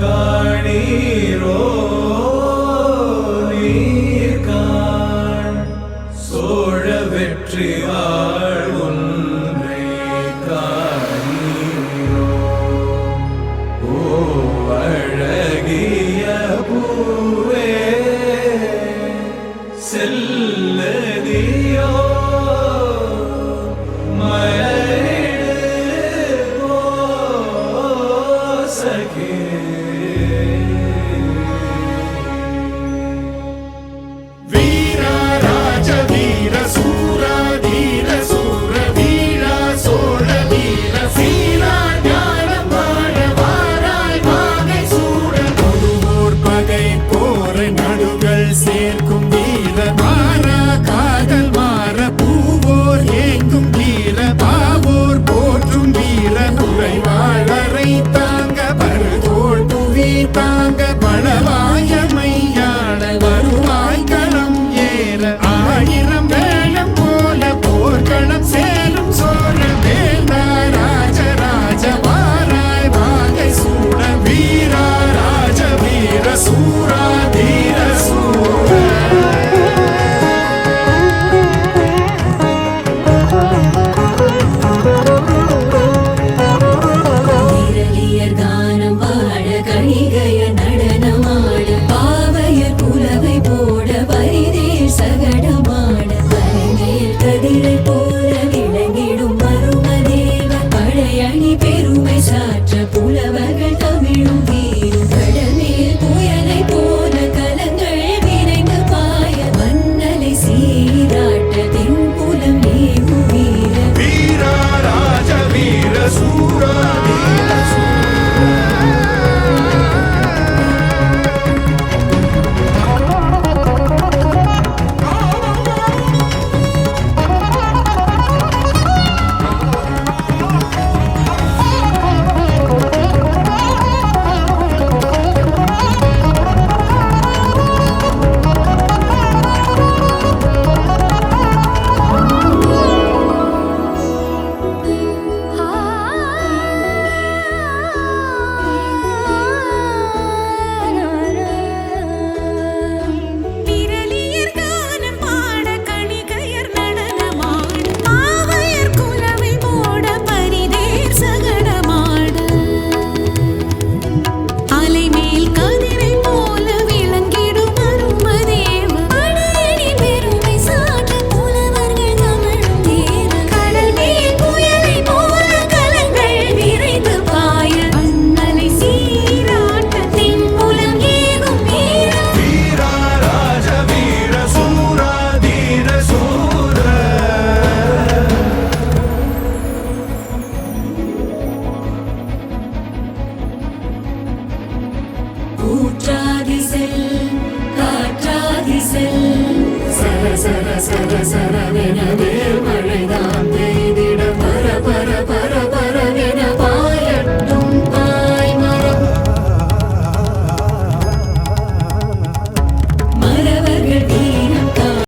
காணீரோ நீர் காண். சோழ வெற்றி வாழ்வுன்றை காணீரோ ஓ அழகிய செல்லதியோ மய മനസ്സിൽ സര സര സര സരവിനേ